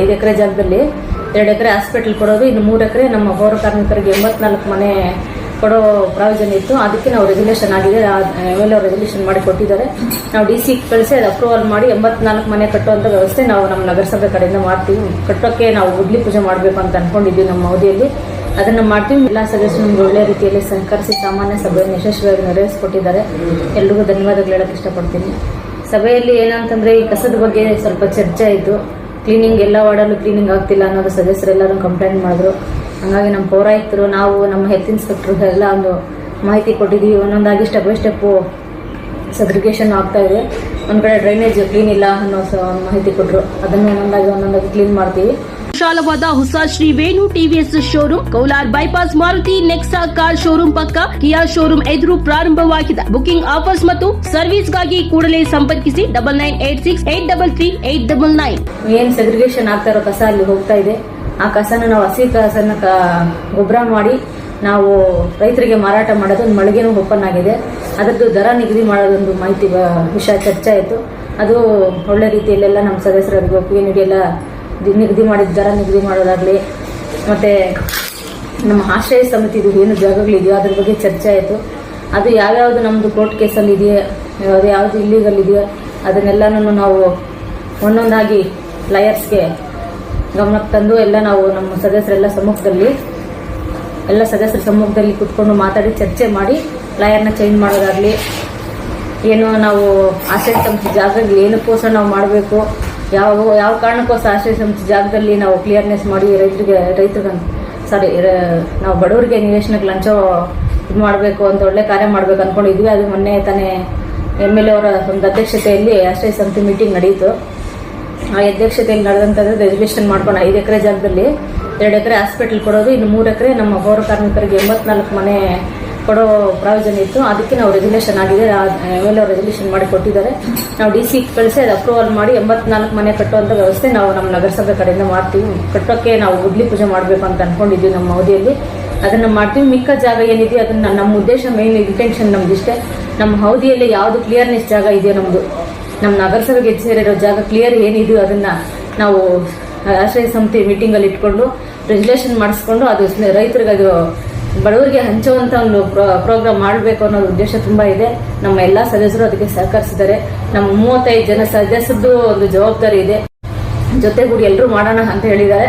ಐದು ಎಕರೆ ಜಾಗದಲ್ಲಿ ಎರಡು ಎಕರೆ ಹಾಸ್ಪಿಟಲ್ ಕೊಡೋದು, ಇನ್ನು ಮೂರು ಎಕರೆ ನಮ್ಮ ಪೌರ ಕಾರ್ಮಿಕರಿಗೆ ಎಂಬತ್ನಾಲ್ಕು ಮನೆ ಕೊಡೋ ಪ್ರಾವಿಷನ್ ಇತ್ತು. ಅದಕ್ಕೆ ನಾವು ರೆಗ್ಯುಲೇಷನ್ ಆಗಿದೆ. ಎಂ ಎಲ್ ರೆಗ್ಯುಲೇಷನ್ ಮಾಡಿ ಕೊಟ್ಟಿದ್ದಾರೆ. ನಾವು ಡಿ ಸಿ ಕಳಿಸಿ ಅದು ಅಪ್ರೂವಲ್ ಮಾಡಿ ಎಂಬತ್ನಾಲ್ಕು ಮನೆ ಕಟ್ಟುವಂಥ ವ್ಯವಸ್ಥೆ ನಾವು ನಮ್ಮ ನಗರಸಭೆ ಕಡೆಯಿಂದ ಮಾಡ್ತೀವಿ. ಕಟ್ಟೋಕ್ಕೆ ನಾವು ಉಡ್ಲಿ ಪೂಜೆ ಮಾಡಬೇಕು ಅಂತ ಅನ್ಕೊಂಡಿದ್ವಿ ನಮ್ಮ ಅವಧಿಯಲ್ಲಿ. ಅದನ್ನು ಮಾಡ್ತೀವಿ. ಎಲ್ಲ ಸದಸ್ಯರು ನಮ್ಗೆ ಒಳ್ಳೆ ರೀತಿಯಲ್ಲಿ ಸಹಕರಿಸಿ ಸಾಮಾನ್ಯ ಸಭೆಯನ್ನು ಯಶಸ್ವಿಯಾಗಿ ನೆರವೇರಿಸಿಕೊಟ್ಟಿದ್ದಾರೆ. ಎಲ್ರಿಗೂ ಧನ್ಯವಾದಗಳು ಹೇಳಕ್ಕೆ ಇಷ್ಟಪಡ್ತೀನಿ. ಸಭೆಯಲ್ಲಿ ಏನಂತಂದರೆ ಈ ಕಸದ ಬಗ್ಗೆ ಸ್ವಲ್ಪ ಚರ್ಚೆ ಆಯಿತು ಕ್ಲೀನಿಂಗ್ ಎಲ್ಲ ವಾರ್ಡಲ್ಲೂ ಕ್ಲೀನಿಂಗ್ ಆಗ್ತಿಲ್ಲ ಅನ್ನೋದು ಸದಸ್ಯರೆಲ್ಲರೂ ಕಂಪ್ಲೇಂಟ್ ಮಾಡಿದ್ರು. ಹಂಗಾಗಿ ನಮ್ಮ ಪೌರಾಯುಕ್ತರು, ನಾವು ನಮ್ಮ ಹೆಲ್ತ್ ಇನ್ಸ್ಪೆಕ್ಟರ್ ಎಲ್ಲ ಒಂದು ಮಾಹಿತಿ ಕೊಟ್ಟಿದ್ದೀವಿ. ಒಂದೊಂದಾಗಿ ಸ್ಟೆಪ್ ಬೈ ಸ್ಟೆಪ್ಪು ಸಗ್ರಿಗೇಷನ್ ಆಗ್ತಾ ಇದೆ. ಒಂದು ಕಡೆ ಡ್ರೈನೇಜ್ ಕ್ಲೀನ್ ಇಲ್ಲ ಅನ್ನೋ ಮಾಹಿತಿ ಕೊಟ್ಟರು ಅದನ್ನು ಒಂದೊಂದಾಗಿ ಒಂದೊಂದಾಗಿ ಕ್ಲೀನ್ ಮಾಡ್ತೀವಿ. ವಿಶಾಲವಾದ ಹೊಸ Shri Venu TVS showroom, Kaular bypass Maruti, Nexa car showroom ಪಕ್ಕ ಕಿಯಾ ಶೋರೂಮ್ ಎದುರು ಪ್ರಾರಂಭವಾಗಿದೆ. ಬುಕಿಂಗ್ ಆಫರ್ಸ್ ಮತ್ತು ಸರ್ವಿಸ್ಗಾಗಿ ಕೂಡಲೇ ಸಂಪರ್ಕಿಸಿ double nine eight six eight double three eight double nine. ಏನ್ ಸೆಗ್ರಿಗೇಷನ್ ಆಗ್ತಾ ಕಸ ಅಲ್ಲಿ ಹೋಗ್ತಾ ಇದೆ. ಆ ಕಸನ ನಾವು ಹಸಿ ಕಸನ ಗೊಬ್ಬರ ಮಾಡಿ ನಾವು ರೈತರಿಗೆ ಮಾರಾಟ ಮಾಡೋದು ಒಂದು ಮಳಿಗೆನೂ ಓಪನ್ ಆಗಿದೆ. ಅದರದ್ದು ದರ ನಿಗದಿ ಮಾಡೋದೊಂದು ಮಾಹಿತಿ ವಿಷಯ ಚರ್ಚೆ ಆಯಿತು. ಅದು ಒಳ್ಳೆ ರೀತಿಯಲ್ಲೆಲ್ಲ ನಮ್ಮ ಸದಸ್ಯರಿಗೆ ಒಪ್ಪಿಗೆ ನೀಡಿ ಎಲ್ಲ ನಿಗದಿ ಮಾಡಿದ ದರ ನಿಗದಿ ಮಾಡೋದಾಗಲಿ, ಮತ್ತು ನಮ್ಮ ಆಶ್ರಯ ಸಮಿತಿದು ಏನು ಜಾಗಗಳಿದೆಯೋ ಅದ್ರ ಬಗ್ಗೆ ಚರ್ಚೆ ಆಯಿತು. ಅದು ಯಾವ್ಯಾವುದು ನಮ್ಮದು ಕೋರ್ಟ್ ಕೇಸಲ್ಲಿ ಅದು ಯಾವ್ದು ಇಲ್ಲಿಗಲ್ ಇದೆಯೋ, ಅದನ್ನೆಲ್ಲನೂ ನಾವು ಒಂದೊಂದಾಗಿ ಲಯರ್ಸ್ಗೆ ಗಮನಕ್ಕೆ ತಂದು ಎಲ್ಲ ನಾವು ನಮ್ಮ ಸದಸ್ಯರೆಲ್ಲ ಸಮ್ಮುಖದಲ್ಲಿ, ಎಲ್ಲ ಸದಸ್ಯರ ಸಮ್ಮುಖದಲ್ಲಿ ಕುತ್ಕೊಂಡು ಮಾತಾಡಿ, ಚರ್ಚೆ ಮಾಡಿ ಲಾಯರ್ನ ಚೇಂಜ್ ಮಾಡೋದಾಗ್ಲಿ, ಏನು ನಾವು ಆಶ್ರಯ ಸಂಸ್ಥೆ ಏನು ಏನಕ್ಕೋಸ್ಕರ ನಾವು ಮಾಡಬೇಕು ಯಾವ ಯಾವ ಕಾರಣಕ್ಕೂ ಸಾಶ್ರಯ ಸಂಸ್ಥೆ ಜಾಗದಲ್ಲಿ ನಾವು ಕ್ಲಿಯರ್ನೆಸ್ ಮಾಡಿ ರೈತರಿಗೆ ರೈತರಿಗೆ ಸಾರಿ ನಾವು ಬಡವರಿಗೆ ನಿವೇಶನಕ್ಕೆ ಲಂಚ ಇದು ಮಾಡಬೇಕು ಅಂತ ಒಳ್ಳೆ ಕಾರ್ಯ ಮಾಡ್ಬೇಕು ಅನ್ಕೊಂಡಿದ್ವಿ ಅದು ಮೊನ್ನೆ ತಾನೇ ಎಂ ಎಲ್ ಎ ಅವರ ಒಂದು ಅಧ್ಯಕ್ಷತೆಯಲ್ಲಿ ಆಶ್ರಯ ಸಮಿತಿ ಮೀಟಿಂಗ್ ನಡೆಯಿತು ಆ ಅಧ್ಯಕ್ಷತೆಯಲ್ಲಿ ನಡೆದಂಥದ್ದು ರೆಸಲ್ಯೂಷನ್ ಮಾಡ್ಕೊಂಡು ಐದು ಎಕರೆ ಜಾಗದಲ್ಲಿ ಎರಡು ಎಕರೆ ಹಾಸ್ಪಿಟಲ್ ಕೊಡೋದು, ಇನ್ನು ಮೂರು ಎಕರೆ ನಮ್ಮ ಪೌರ ಕಾರ್ಮಿಕರಿಗೆ ಎಂಬತ್ನಾಲ್ಕು ಮನೆ ಕೊಡೋ ಪ್ರಾವಿಷನ್ ಇತ್ತು. ಅದಕ್ಕೆ ನಾವು ರೆಗ್ಯುಲೇಷನ್ ಆಗಿದೆ. ಎಂ ಎಲ್ ರೆಗ್ಯುಲೇಷನ್ ಮಾಡಿ ಕೊಟ್ಟಿದ್ದಾರೆ. ನಾವು ಡಿ ಸಿ ಕಳಿಸಿ ಅದು ಅಪ್ರೂವಲ್ ಮಾಡಿ ಎಂಬತ್ನಾಲ್ಕು ಮನೆ ಕಟ್ಟುವಂತ ವ್ಯವಸ್ಥೆ ನಾವು ನಮ್ಮ ನಗರಸಭೆ ಕಡೆಯಿಂದ ಮಾಡ್ತೀವಿ. ಕಟ್ಟೋಕ್ಕೆ ನಾವು ಉಡ್ಲಿ ಪೂಜೆ ಮಾಡಬೇಕು ಅಂತ ಅನ್ಕೊಂಡಿದ್ವಿ ನಮ್ಮ ಅವಧಿಯಲ್ಲಿ. ಅದನ್ನು ಮಾಡ್ತೀವಿ. ಮಿಕ್ಕ ಜಾಗ ಏನಿದೆ ಅದನ್ನ ನಮ್ಮ ಉದ್ದೇಶ ಮೇನ್ ಇಂಟೆನ್ಷನ್ ನಮ್ದಿಷ್ಟೇ ನಮ್ಮ ಅವಧಿಯಲ್ಲಿ ಯಾವುದು ಕ್ಲಿಯರ್ನೆಸ್ ಜಾಗ ಇದೆಯೋ ನಮ್ಮದು ನಮ್ಮ ನಗರಸಭೆಗೆ ಸೇರಿರೋ ಜಾಗ ಕ್ಲಿಯರ್ ಏನಿದೆಯೋ ಅದನ್ನ ನಾವು ಆಶ್ರಯ ಸಮಿತಿ ಮೀಟಿಂಗಲ್ಲಿ ಇಟ್ಕೊಂಡು ರೆಜುಲೇಷನ್ ಮಾಡಿಸ್ಕೊಂಡು ಅದು ರೈತರಿಗೆ ಅದು ಬಡವರಿಗೆ ಹಂಚುವಂತ ಒಂದು ಪ್ರೋಗ್ರಾಮ್ ಮಾಡಬೇಕು ಅನ್ನೋ ಉದ್ದೇಶ ತುಂಬಾ ಇದೆ. ನಮ್ಮ ಎಲ್ಲಾ ಸದಸ್ಯರು ಅದಕ್ಕೆ ಸಹಕರಿಸಿದ್ದಾರೆ. ನಮ್ಮ ಮೂವತ್ತೈದು ಜನ ಸದಸ್ಯರದ್ದು ಒಂದು ಜವಾಬ್ದಾರಿ ಇದೆ. ಜೊತೆಗೂಡಿ ಎಲ್ಲರೂ ಮಾಡೋಣ ಅಂತ ಹೇಳಿದ್ದಾರೆ.